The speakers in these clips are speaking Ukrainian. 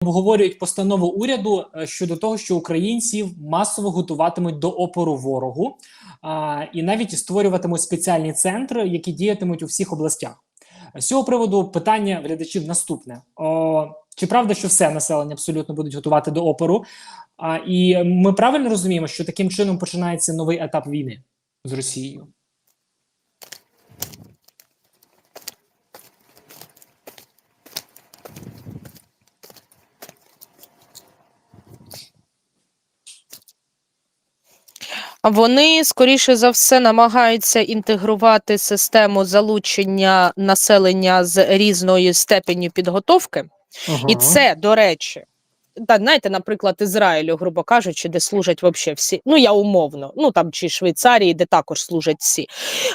обговорюють постанову уряду е, щодо того, що українців масово готуватимуть до опору ворогу, а, і навіть створюватимуть спеціальні центри, які діятимуть у всіх областях. З цього приводу питання глядачів наступне: О, чи правда, що все населення абсолютно будуть готувати до опору? А, і ми правильно розуміємо, що таким чином починається новий етап війни з Росією? Вони скоріше за все намагаються інтегрувати систему залучення населення з різною степеню підготовки, і це, до речі, та знаєте, наприклад, Ізраїлю, грубо кажучи, де служать вообще всі. Ну я умовно, ну там чи Швейцарії, де також служать всі.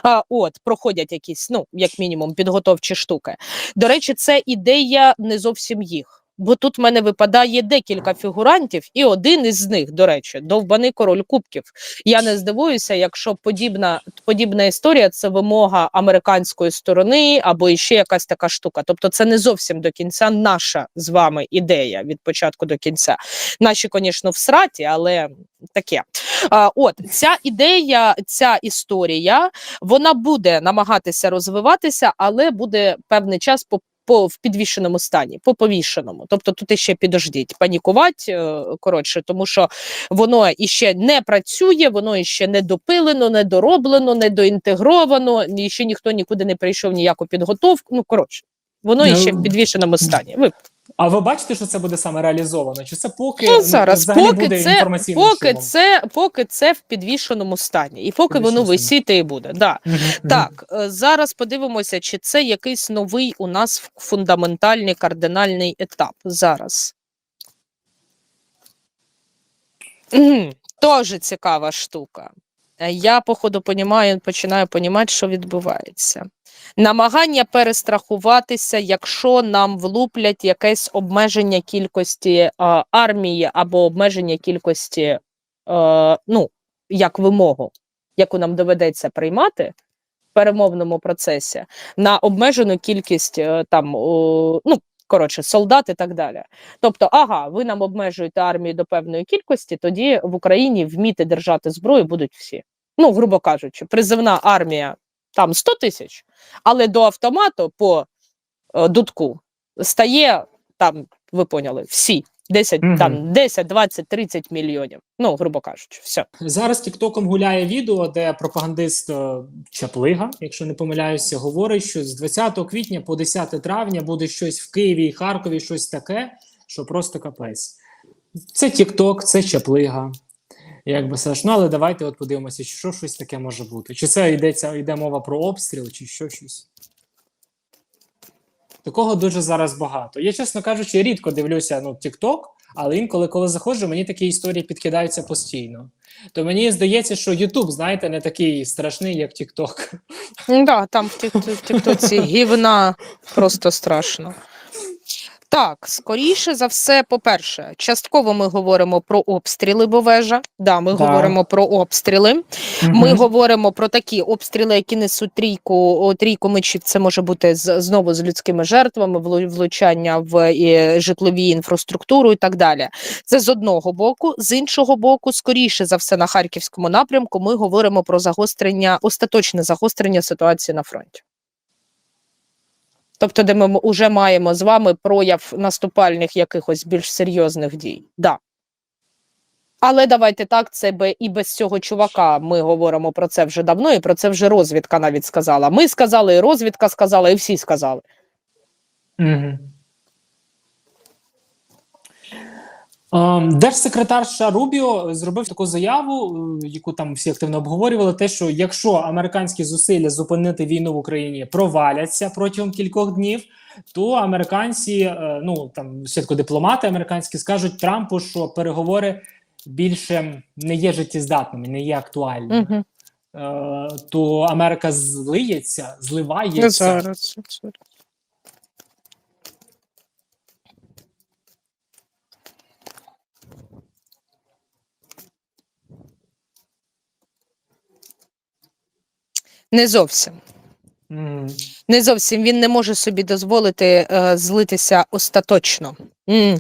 А, От проходять якісь, ну як мінімум, підготовчі штуки. До речі, це ідея не зовсім їх. Бо тут в мене випадає декілька фігурантів, і один із них, до речі, довбаний король кубків. Я не здивуюся, якщо подібна подібна історія це вимога американської сторони або іще якась така штука. Тобто, це не зовсім до кінця наша з вами ідея від початку до кінця. Наші, звісно, в сраті, але таке. А, От ця ідея, ця історія, вона буде намагатися розвиватися, але буде певний час по по в підвішеному стані, по повішеному. Тобто тут іще підождіть, панікувати е, коротше, тому що воно іще не працює, воно іще не допилено, не дороблено, не доінтегровано, і ще ніхто нікуди не прийшов ніяку підготовку. Ну коротше, воно Ну, іще в підвішеному стані. Ви А ви бачите, що це буде саме реалізовано? Чи це поки ну, зараз, взагалі поки буде це, інформаційним поки шумом? це, поки це в підвішеному стані, і поки воно висіти і буде. Да. Так, е, зараз подивимося, чи це якийсь новий у нас фундаментальний кардинальний етап зараз. Тоже цікава штука. Е, Я, походу, понімаю, починаю понімати, що відбувається. Намагання перестрахуватися, якщо нам влуплять якесь обмеження кількості е, армії або обмеження кількості, е, ну, як вимогу, яку нам доведеться приймати в перемовному процесі на обмежену кількість е, там, о, ну, коротше, солдат і так далі. Тобто, ага, ви нам обмежуєте армію до певної кількості, тоді в Україні вміти держати зброю будуть всі. Ну, грубо кажучи, призивна армія там 100 тисяч, але до автомату по е, дудку стає там, ви поняли, всі. 10, Мгм. там 10, 20, 30 мільйонів. Ну, грубо кажучи, все. Зараз Тіктоком гуляє відео, де пропагандист е, Чаплига, якщо не помиляюся, говорить, що з 20 квітня по 10 травня буде щось в Києві і Харкові, щось таке, що просто капець. Це Тікток, це Чаплига. Якби Саш, ну але давайте от подивимося, що щось таке може бути. Чи це йдеться, йде мова про обстріл, чи що щось. Такого дуже зараз багато. Я, чесно кажучи, рідко дивлюся ну, TikTok, але інколи, коли заходжу, мені такі історії підкидаються постійно. То мені здається, що YouTube, знаєте, не такий страшний, як TikTok. Да, там в тіктоці гівна просто страшно. Так, скоріше за все, по-перше, частково ми говоримо про обстріли, бо вежа. Да, ми Да. говоримо про обстріли. Ми говоримо про такі обстріли, які несуть трійку, о, трійку мечів. Це може бути з, знову з людськими жертвами, влу- влучання в і, житлові інфраструктуру і так далі. Це з одного боку. З іншого боку, скоріше за все, на харківському напрямку ми говоримо про загострення, остаточне загострення ситуації на фронті. Тобто, де ми вже маємо з вами прояв наступальних якихось більш серйозних дій. Да. Але давайте так, це би і без цього чувака ми говоримо про це вже давно, і про це вже розвідка навіть сказала. Ми сказали, і розвідка сказала, і всі сказали. Мгм. Ем, Держсекретарша Рубіо зробив таку заяву, е, яку там всі активно обговорювали. Те, що якщо американські зусилля зупинити війну в Україні проваляться протягом кількох днів, то американці, е, ну там святко дипломати американські скажуть Трампу, що переговори більше не є життєздатними, не є актуальними. Угу. Е, то Америка злиється, зливається. Не зовсім. Не зовсім він не може собі дозволити е, злитися остаточно. М.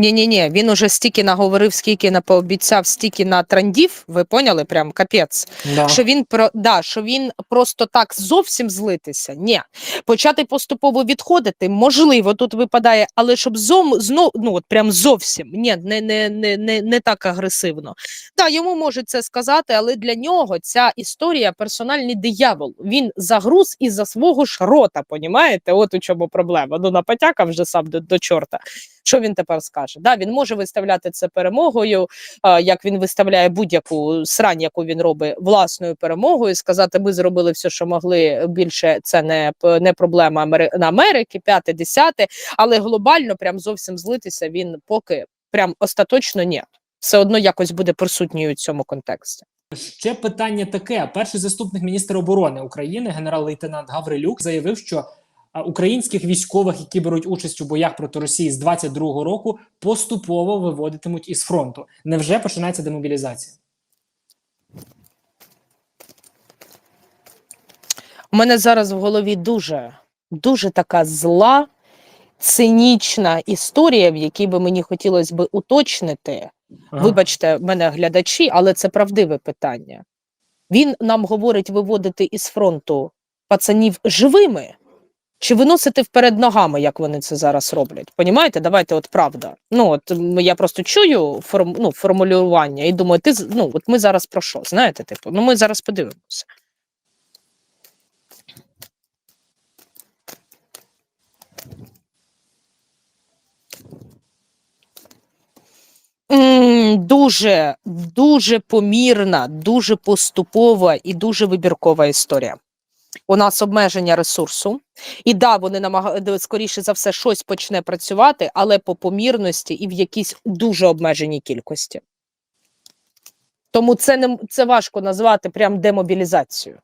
Ні, ні, ні, він уже стільки наговорив, скільки напообіцяв, стільки натрандів, ви поняли, прям капець. Да. Що він про да, що він просто так зовсім злитися. Ні, почати поступово відходити, можливо, тут випадає, але щоб зом знов, ну от прям зовсім ні, не, не, не, не, не так агресивно. Так, йому можуть це сказати, але для нього ця історія персональний диявол. Він загруз із-за свого ж рота, понімаєте? От у чому проблема. Ну напотякав вже сам до, до чорта. Що він тепер скаже? Да, він може виставляти це перемогою, як він виставляє будь-яку срань, яку він робить власною перемогою, сказати, ми зробили все, що могли. Більше це не, не проблема Америки, п'яте, десяте, але глобально прям зовсім злитися він поки прям остаточно ні. Все одно якось буде присутній у цьому контексті. Ще питання таке: перший заступник міністра оборони України, генерал-лейтенант Гаврилюк, заявив, що українських військових, які беруть участь у боях проти Росії з 22-го року, поступово виводитимуть із фронту. Невже починається демобілізація? У мене зараз в голові дуже, дуже така зла, цинічна історія, в якій би мені хотілося би уточнити. Ага. Вибачте, в мене глядачі, але це правдиве питання. Він нам говорить виводити із фронту пацанів живими чи виносити вперед ногами, як вони це зараз роблять. Понімаєте? Давайте, от правда. Ну от я просто чую форм, ну, формулювання і думаю, ти ну, от ми зараз про що? Знаєте, типу, ну ми зараз подивимося. Дуже, дуже помірна, дуже поступова і дуже вибіркова історія. У нас обмеження ресурсу, і да, вони намагаються скоріше за все щось почне працювати, але по помірності і в якійсь дуже обмеженій кількості. Тому це не це важко назвати прям демобілізацією.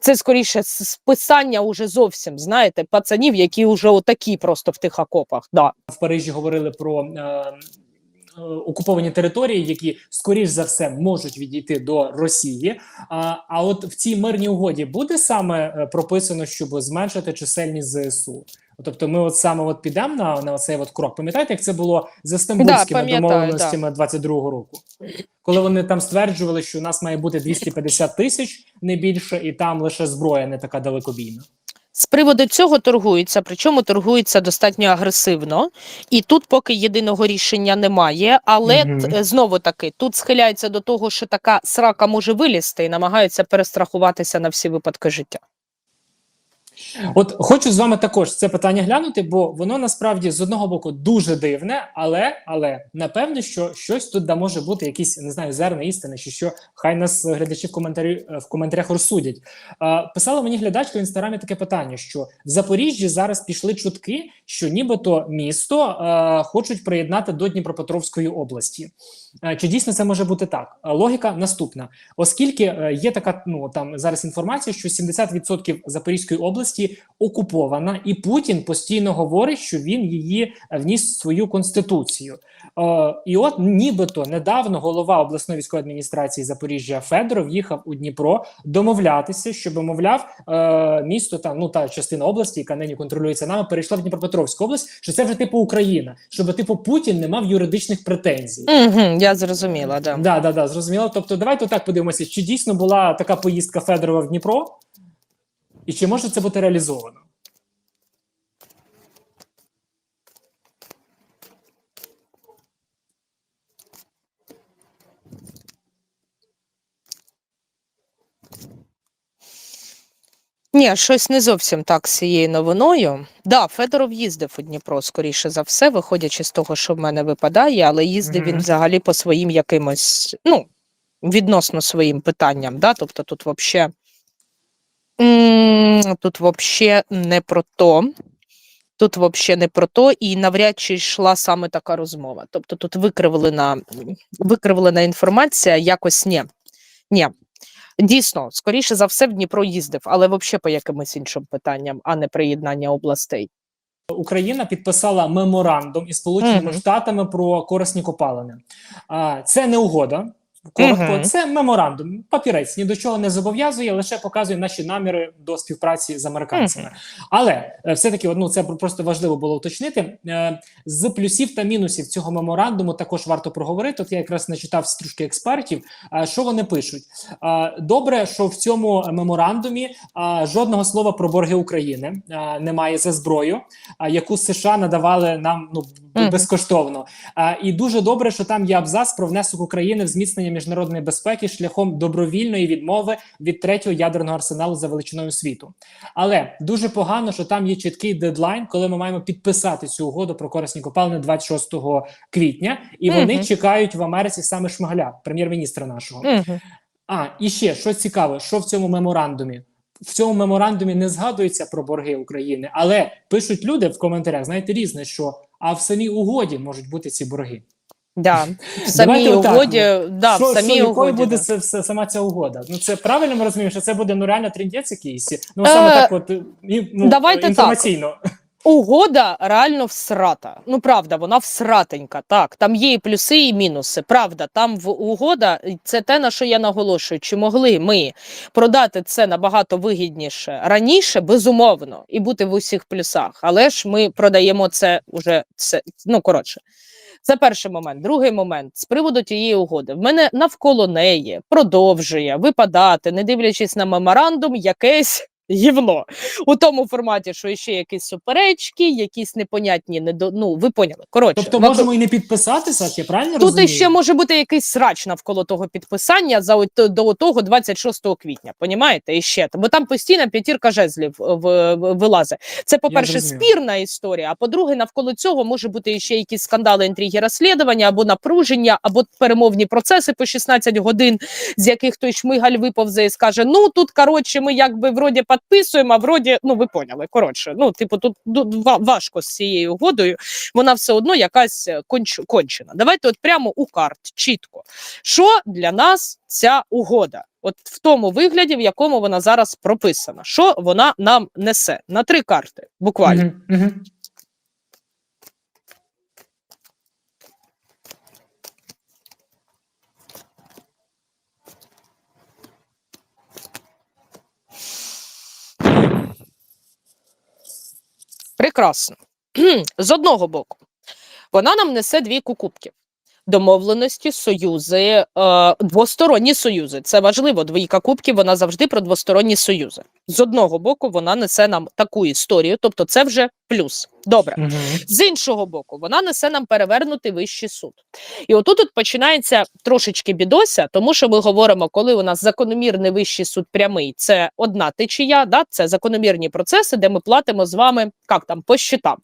Це скоріше списання уже зовсім, знаєте, пацанів, які вже отакі просто в тих окопах. Да. в Парижі говорили про е, окуповані території, які скоріш за все можуть відійти до Росії. А, а от в цій мирній угоді буде саме е, прописано, щоб зменшити чисельність ЗСУ. Тобто, ми от саме от підемо на, на цей от крок. Пам'ятаєте, як це було з стамбульськими пам'ятаю, домовленостями 22-го року, коли вони там стверджували, що у нас має бути 250 тисяч не більше, і там лише зброя не така далекобійна. З приводу цього торгується, причому торгується достатньо агресивно, і тут поки єдиного рішення немає. Але Мгм. т- знову таки тут схиляється до того, що така срака може вилізти і намагаються перестрахуватися на всі випадки життя. От хочу з вами також це питання глянути, бо воно насправді з одного боку дуже дивне, але але напевне, що щось тут да може бути, якісь не знаю, зерна істини, чи що хай нас глядачі в коментарі в коментарях розсудять. А, писала мені глядачка в інстаграмі таке питання: що в Запоріжжі зараз пішли чутки, що нібито місто е, хочуть приєднати до Дніпропетровської області. Е, Чи дійсно це може бути так? Е, Логіка наступна, оскільки е, є така ну там зараз інформація, що 70% Запорізької області окупована, і Путін постійно говорить, що він її е, вніс в свою конституцію. Е, і от нібито недавно голова обласної військової адміністрації Запоріжжя Федоров їхав у Дніпро домовлятися, щоб мовляв е, місто там ну та частина області, яка нині контролюється нами, перейшла в Дніпропетровську область. Що це вже типу Україна, щоб типу Путін не мав юридичних претензій. Угу, я зрозуміла, да. Да, да, да, зрозуміло. Тобто, давайте так подивимося, чи дійсно була така поїздка Федорова в Дніпро, і чи може це бути реалізовано? Ні, щось не зовсім так з цією новиною. Да, Федоров їздив у Дніпро, скоріше за все, виходячи з того, що в мене випадає, але їздив він взагалі по своїм якимось, ну, відносно своїм питанням. Да? Тобто тут м, тут вообще не про то. Тут вообще не про то, і навряд чи йшла саме така розмова. Тобто тут викривлена, викривлена інформація, якось ні. Ні. Дійсно, скоріше за все, в Дніпро їздив, але взагалі по якимось іншим питанням, а не приєднання областей. Україна підписала меморандум із Сполученими Мгм. Штатами про корисні копалини. А це не угода. Коротко, Мгм. це меморандум, папірець ні до чого не зобов'язує, лише показує наші наміри до співпраці з американцями. Але е, все-таки ну, це просто важливо було уточнити. Е, З плюсів та мінусів цього меморандуму також варто проговорити. От я якраз начитав трошки експертів. е, Що вони пишуть? Добре, що в цьому меморандумі жодного слова про борги України немає за зброю, яку США надавали нам ну Мгм. безкоштовно. А, і дуже добре, що там є абзац про внесок України в зміцнення міжнародної безпеки шляхом добровільної відмови від третього ядерного арсеналу за величиною світу. Але дуже погано, що там є чіткий дедлайн, коли ми маємо підписати цю угоду про корисні копалини 26 квітня, і вони Мгм. чекають в Америці саме Шмигаля, прем'єр-міністра нашого. Мгм. А і ще що цікаво, що в цьому меморандумі? В цьому меморандумі не згадується про борги України, але пишуть люди в коментарях, знаєте, різне, що а в самій угоді можуть бути ці борги. Да. В самій Давайте угоді, да, що, в самій що, угоді. буде да. це, все, сама ця угода? Ну це правильно ми розуміємо, що це буде ну реально трендець якийсь. Ну саме Е, так, от і, ну, давайте так. Угода реально всрата. Ну правда, вона всратенька. Так, там є і плюси, і мінуси. Правда, там в угода це те, на що я наголошую. Чи могли ми продати це набагато вигідніше раніше, безумовно, і бути в усіх плюсах. Але ж ми продаємо це уже це. Ну коротше. Це перший момент. Другий момент з приводу тієї угоди. В мене навколо неї продовжує випадати, не дивлячись на меморандум, якесь гівно у тому форматі, що ще якісь суперечки, якісь непонятні недо... Ну, ви поняли. Коротше, Тобто навколо- можемо і не підписатися, я правильно Тут розумію? іще може бути якийсь срач навколо того підписання за от- до того 26 квітня. Понімаєте? І ще бо там постійно п'ятірка жезлів вилазить. Це, по-перше, спірна історія. А по-друге, навколо цього може бути ще якісь скандали, інтриги, розслідування або напруження, або перемовні процеси по 16 годин, з яких той шмигаль виповзе і скаже: Ну тут коротше, ми якби вроді підписуємо, а вроді, ну ви поняли. Коротше, ну типу, тут важко з цією угодою вона все одно якась е, конч, кончена. Давайте от прямо у карт, чітко. Що для нас ця угода? От в тому вигляді, в якому вона зараз прописана, що вона нам несе на три карти, буквально. Мгм, мгм. Прекрасно. З одного боку, вона нам несе дві кукубки. Домовленості, союзи, е, двосторонні союзи. Це важливо. Двійка кубків вона завжди про двосторонні союзи. З одного боку, вона несе нам таку історію, тобто це вже плюс. Добре. Мгм. З іншого боку, вона несе нам перевернутий вищий суд. І отут от починається трошечки бідося, тому що ми говоримо, коли у нас закономірний вищий суд прямий, це одна течія, да, це закономірні процеси, де ми платимо з вами як там по щитам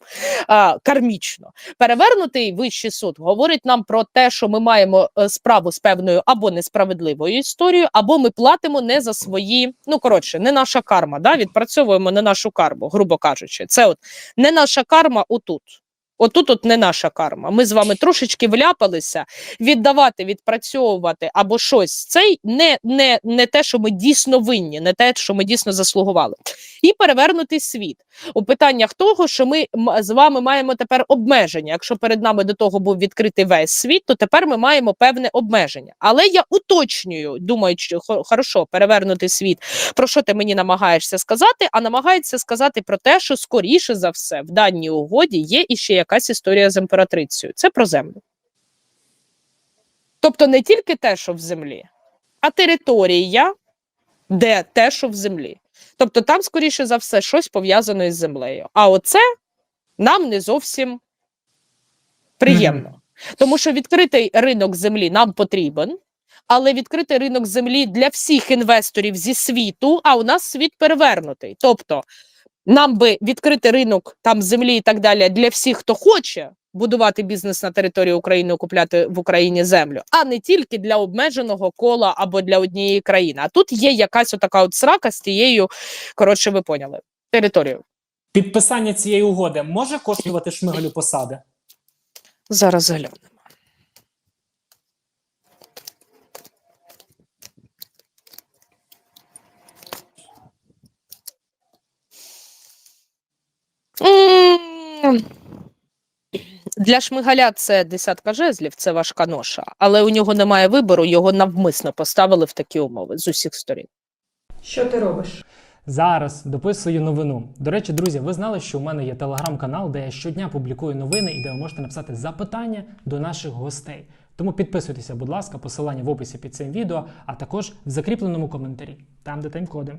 а, кармічно. Перевернутий вищий суд говорить нам про те, що ми маємо е, справу з певною або несправедливою історією, або ми платимо не за свої, ну коротше, не наша карма. Да, відпрацьовуємо не нашу карму, грубо кажучи. Це от не наша карма отут. Отут от не наша карма. Ми з вами трошечки вляпалися, віддавати, відпрацьовувати або щось. Цей не, не, не те, що ми дійсно винні, не те, що ми дійсно заслугували. І перевернутий світ у питаннях того, що ми з вами маємо тепер обмеження. Якщо перед нами до того був відкритий весь світ, то тепер ми маємо певне обмеження. Але я уточнюю, думаю, що хорошо, перевернутий світ. Про що ти мені намагаєшся сказати? А намагається сказати про те, що скоріше за все в даній угоді є іще якась історія з імператрицею. Це про землю. Тобто не тільки те, що в землі, а територія, де те, що в землі. Тобто там, скоріше за все, щось пов'язане із землею. А оце нам не зовсім приємно. Тому що відкритий ринок землі нам потрібен, але відкритий ринок землі для всіх інвесторів зі світу, а у нас світ перевернутий. Тобто нам би відкрити ринок там землі і так далі для всіх, хто хоче будувати бізнес на території України, купляти в Україні землю, а не тільки для обмеженого кола або для однієї країни. А тут є якась отака от срака з тією, коротше, ви поняли, територією. Підписання цієї угоди може коштувати шмигалю посади? Зараз глянемо. Для шмигаля це десятка жезлів, це важка ноша, але у нього немає вибору, його навмисно поставили в такі умови з усіх сторін. Що ти робиш? Зараз дописую новину. До речі, друзі, ви знали, що у мене є телеграм-канал, де я щодня публікую новини і де ви можете написати запитання до наших гостей. Тому підписуйтеся, будь ласка, посилання в описі під цим відео, а також в закріпленому коментарі, там де тайм-коди.